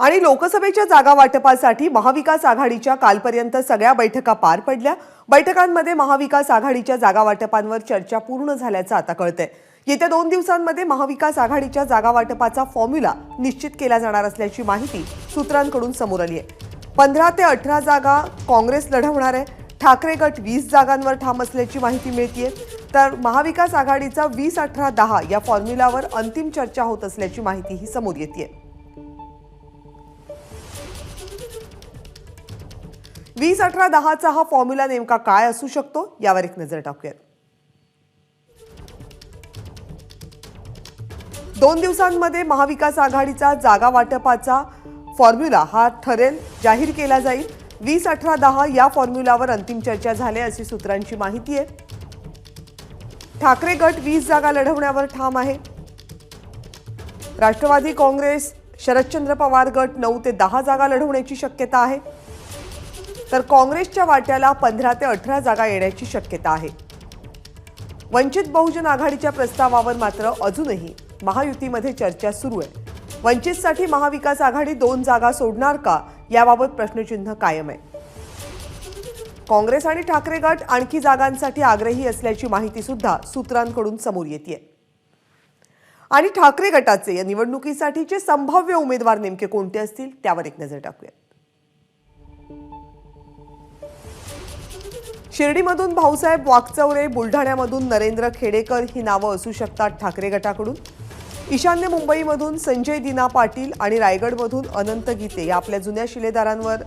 आणि लोकसभेच्या जागा वाटपासाठी महाविकास आघाडीच्या कालपर्यंत सगळ्या बैठका पार पडल्या. बैठकांमध्ये महाविकास आघाडीच्या जागा वाटपांवर चर्चा पूर्ण झाल्याचं आता कळतंय. येत्या दोन दिवसांमध्ये महाविकास आघाडीच्या जागा वाटपाचा फॉर्म्युला निश्चित केला जाणार असल्याची माहिती सूत्रांकडून समोर आली आहे पंधरा ते अठरा जागा काँग्रेस लढवणार आहे. ठाकरे गट वीस जागांवर ठाम असल्याची माहिती मिळतीये. तर महाविकास आघाडीचा वीस अठरा दहा या फॉर्म्युलावर अंतिम चर्चा होत असल्याची माहितीही समोर येते वीस अठरा दहाचा हा फॉर्म्युला नेमका काय असू शकतो यावर एक नजर टाकूयात. दोन दिवसांमध्ये महाविकास आघाडीचा जागा वाटपाचा फॉर्म्युला हा ठरेल जाहीर केला जाईल. वीस अठरा दहा या फॉर्म्युलावर अंतिम चर्चा झाली अशी सूत्रांची माहिती आहे. ठाकरे गट वीस जागा लढवण्यावर ठाम आहे. राष्ट्रवादी काँग्रेस शरदचंद्र पवार गट नऊ ते दहा जागा लढवण्याची शक्यता आहे. तर काँग्रेसच्या वाट्याला पंधरा ते अठरा जागा येण्याची शक्यता आहे. वंचित बहुजन आघाडीच्या प्रस्तावावर मात्र अजूनही महायुतीमध्ये चर्चा सुरू आहे. वंचितसाठी महाविकास आघाडी दोन जागा सोडणार का? याबाबत प्रश्नचिन्ह कायम आहे. काँग्रेस आणि ठाकरे गट आणखी जागांसाठी आग्रही असल्याची माहिती सुद्धा सूत्रांकडून समोर येते आणि ठाकरे गटाचे या निवडणुकीसाठीचे संभाव्य उमेदवार नेमके कोणते असतील? त्यावर एक नजर टाकूया शिर्डीमधून भाऊसाहेब वाकचौरे बुलढाण्यामधून नरेंद्र खेडेकर ही नावं असू शकतात ठाकरे गटाकडून. ईशान्य मुंबईमधून संजय दिना पाटील आणि रायगडमधून अनंत गीते या आपल्या जुन्या शिलेदारांवर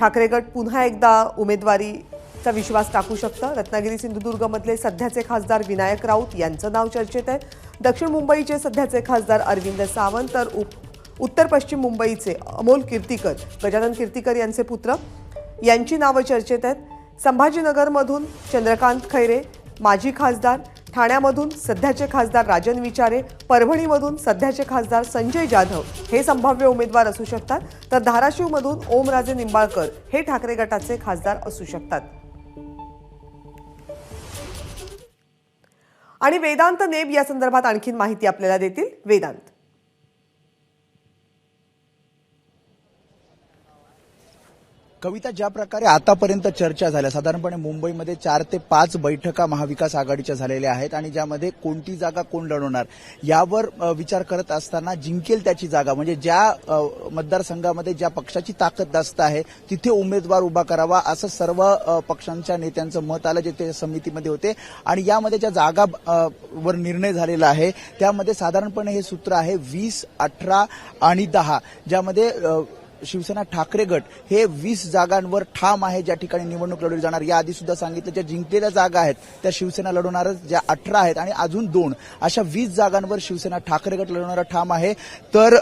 ठाकरे गट पुन्हा एकदा उमेदवारीचा विश्वास टाकू शकतं. रत्नागिरी सिंधुदुर्गमधले सध्याचे खासदार विनायक राऊत यांचं नाव चर्चेत आहे. दक्षिण मुंबईचे सध्याचे खासदार अरविंद सावंत तर उप उत्तर पश्चिम मुंबईचे अमोल कीर्तीकर गजानन कीर्तीकर यांचे पुत्र यांची नावं चर्चेत आहेत. संभाजीनगरमधून चंद्रकांत खैरे माजी खासदार ठाण्यामधून सध्याचे खासदार राजन विचारे परभणीमधून सध्याचे खासदार संजय जाधव हे संभाव्य उमेदवार असू शकतात. तर धाराशिवमधून ओमराजे निंबाळकर हे ठाकरे गटाचे खासदार असू शकतात. आणि वेदांत नेब या संदर्भात आणखीन माहिती आपल्याला देतील वेदांत. कविता ज्या प्रकारे आतापर्यंत चर्चा झाल्या साधारणपणे मुंबईमध्ये चार ते पाच बैठका महाविकास आघाडीच्या झालेल्या आहेत आणि ज्यामध्ये कोणती जागा कोण लढवणार यावर विचार करत असताना जिंकेल त्याची जागा म्हणजे ज्या मतदारसंघामध्ये ज्या पक्षाची ताकद जास्त आहे तिथे उमेदवार उभा करावा असं सर्व पक्षांच्या नेत्यांचं मत आलं जे ते समितीमध्ये होते. आणि यामध्ये ज्या जागा वर निर्णय झालेला आहे त्यामध्ये साधारणपणे हे सूत्र आहे वीस अठरा आणि दहा ज्यामध्ये शिवसेना ठाकरे गट हे वीस जागांवर ठाम आहे. ज्या ठिकाणी निवडणूक लढवली जाणार. याआधी सुद्धा सांगितलं ज्या जिंकलेल्या जागा आहेत त्या शिवसेना लढवणारच ज्या अठरा आहेत आणि अजून दोन अशा वीस जागांवर शिवसेना ठाकरे गट लढवणारा ठाम आहे. तर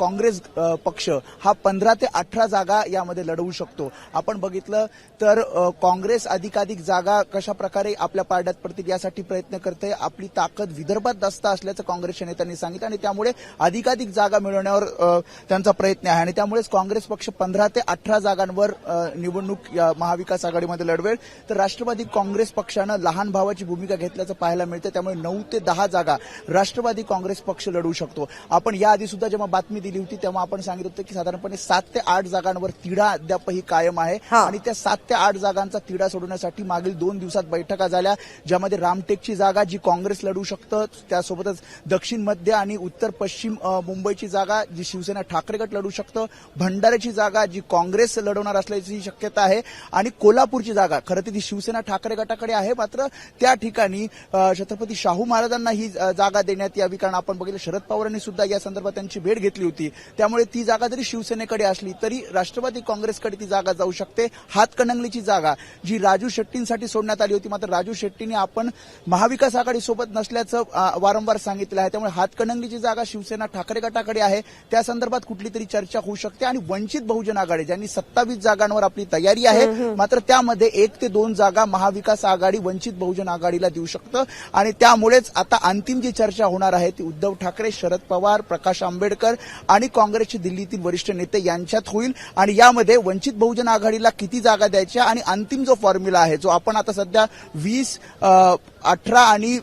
काँग्रेस पक्ष हा पंधरा ते अठरा जागा यामध्ये लढवू शकतो. आपण बघितलं तर काँग्रेस अधिकाधिक जागा कशा प्रकारे आपल्या पारड्यात पडतील यासाठी प्रयत्न करते. आपली ताकद विदर्भात जास्त असल्याचं काँग्रेसच्या नेत्यांनी सांगितलं आणि त्यामुळे अधिकाधिक जागा मिळवण्यावर त्यांचा प्रयत्न आहे. आणि त्यामुळेच काँग्रेस पक्ष पंधरा ते अठरा जागांवर निवडणूक महाविकास आघाडीमध्ये लढवेल. तर राष्ट्रवादी काँग्रेस पक्षानं लहान भावाची भूमिका घेतल्याचं पाहायला मिळतं. त्यामुळे नऊ ते दहा जागा राष्ट्रवादी काँग्रेस पक्ष लढवू शकतो. आपण याआधी सुद्धा जेव्हा बातमी दिली होती तेव्हा आपण सांगितलं होतं की साधारणपणे सात ते आठ जागांवर तिढा अद्यापही कायम आहे. आणि त्या सात ते आठ जागांचा तिढा सोडवण्यासाठी मागील दोन दिवसात बैठका झाल्या ज्यामध्ये रामटेकची जागा जी काँग्रेस लढवू शकतं त्यासोबतच दक्षिण मध्य आणि उत्तर पश्चिम मुंबईची जागा जी शिवसेना ठाकरे गट लढवू शकतं भंडाऱ्याची जागा जी काँग्रेस लढवणार असल्याची शक्यता आहे आणि कोल्हापूरची जागा खरं तर ती शिवसेना ठाकरे गटाकडे आहे मात्र त्या ठिकाणी छत्रपती शाहू महाराजांना ही जागा देण्यात यावी कारण आपण बघितलं शरद पवारांनी सुद्धा या संदर्भात त्यांची भेट घेतली होती. त्यामुळे ती जागा जरी शिवसेनेकडे असली तरी राष्ट्रवादी काँग्रेसकडे ती जागा जाऊ शकते. हातकणंगलीची जागा जी राजू शेट्टींसाठी सोडण्यात आली होती. मात्र राजू शेट्टींनी आपण महाविकास आघाडी सोबत नसल्याचं वारंवार सांगितलं आहे. त्यामुळे हातकणंगलीची जागा शिवसेना ठाकरे गटाकडे आहे. त्या संदर्भात कुठली तरी चर्चा होऊ शकते. आणि वंचित बहुजन आघाडी ज्यांनी सत्तावीस जागांवर आपली तयारी आहे मात्र त्यामध्ये एक ते दोन जागा महाविकास आघाडी वंचित बहुजन आघाडीला देऊ शकतं. आणि त्यामुळेच आता अंतिम जी चर्चा होणार आहे ती उद्धव ठाकरे शरद पवार प्रकाश आंबेडकर केळकर आणि काँग्रेसचे दिल्लीतील वरिष्ठ नेते यांच्यात होईल. आणि यामध्ये वंचित बहुजन आघाडीला किती जागा द्यायच्या आणि अंतिम जो फॉर्म्युला आहे जो आपण आता सध्या वीस अठरा आणि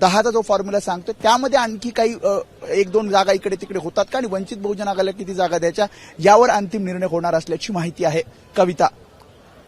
दहाचा जो फॉर्म्युला सांगतो त्यामध्ये आणखी काही एक दोन जागा इकडे तिकडे होतात का? आणि वंचित बहुजन आघाडीला किती जागा द्यायच्या? यावर अंतिम निर्णय होणार असल्याची माहिती आहे कविता.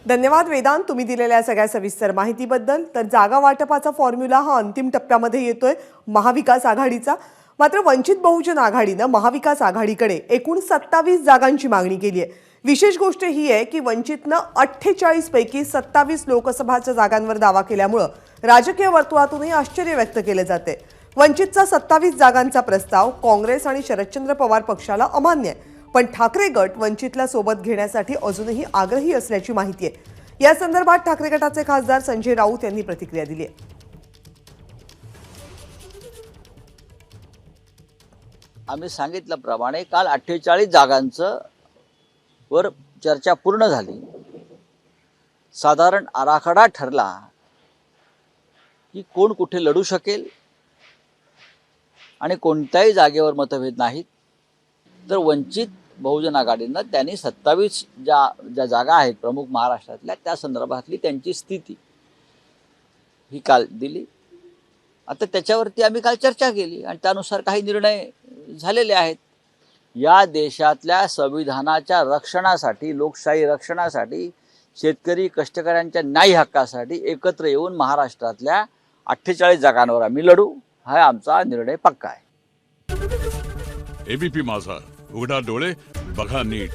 धन्यवाद वेदांत तुम्ही दिलेल्या सगळ्या सविस्तर माहितीबद्दल. तर जागा वाटपाचा फॉर्म्युला हा अंतिम टप्प्यामध्ये येतोय. महाविकास आघाडीचा. मात्र वंचित बहुजन आघाडीनं महाविकास आघाडीकडे एकूण सत्तावीस जागांची मागणी केली आहे. विशेष गोष्ट ही आहे की वंचितनं अठ्ठेचाळीस पैकी सत्तावीस लोकसभाच्या जागांवर दावा केल्यामुळं राजकीय वर्तुळातूनही आश्चर्य व्यक्त केले जाते वंचितचा सत्तावीस जागांचा प्रस्ताव काँग्रेस आणि शरदचंद्र पवार पक्षाला अमान्य आहे. पण ठाकरे गट वंचितला सोबत घेण्यासाठी अजूनही आग्रही असल्याची माहिती आहे. या संदर्भात ठाकरे गटाचे खासदार संजय राऊत यांनी प्रतिक्रिया दिली आहे. आम्ही सांगितल्याप्रमाणे काल अठ्ठेचाळीस जागांचं वर चर्चा पूर्ण झाली. साधारण आराखडा ठरला की कोण कुठे लढू शकेल आणि कोणत्याही जागेवर मतभेद नाहीत. तर वंचित बहुजन आघाडीनं त्यांनी सत्तावीस ज्या ज्या जागा आहेत प्रमुख महाराष्ट्रातल्या त्या संदर्भातली त्यांची स्थिती ही काल दिली. आता त्याच्यावरती आम्ही काल चर्चा केली आणि त्यानुसार काही निर्णय झालेले आहेत. या देशातल्या संविधानाच्या रक्षणासाठी लोकशाही रक्षणासाठी शेतकरी कष्टकऱ्यांच्या न्याय हक्कासाठी एकत्र येऊन महाराष्ट्रातल्या अठ्ठेचाळीस जागांवर आम्ही लढू. हा आमचा निर्णय पक्का आहे. एबीपी माझा. उघडा डोळे बघा नीट.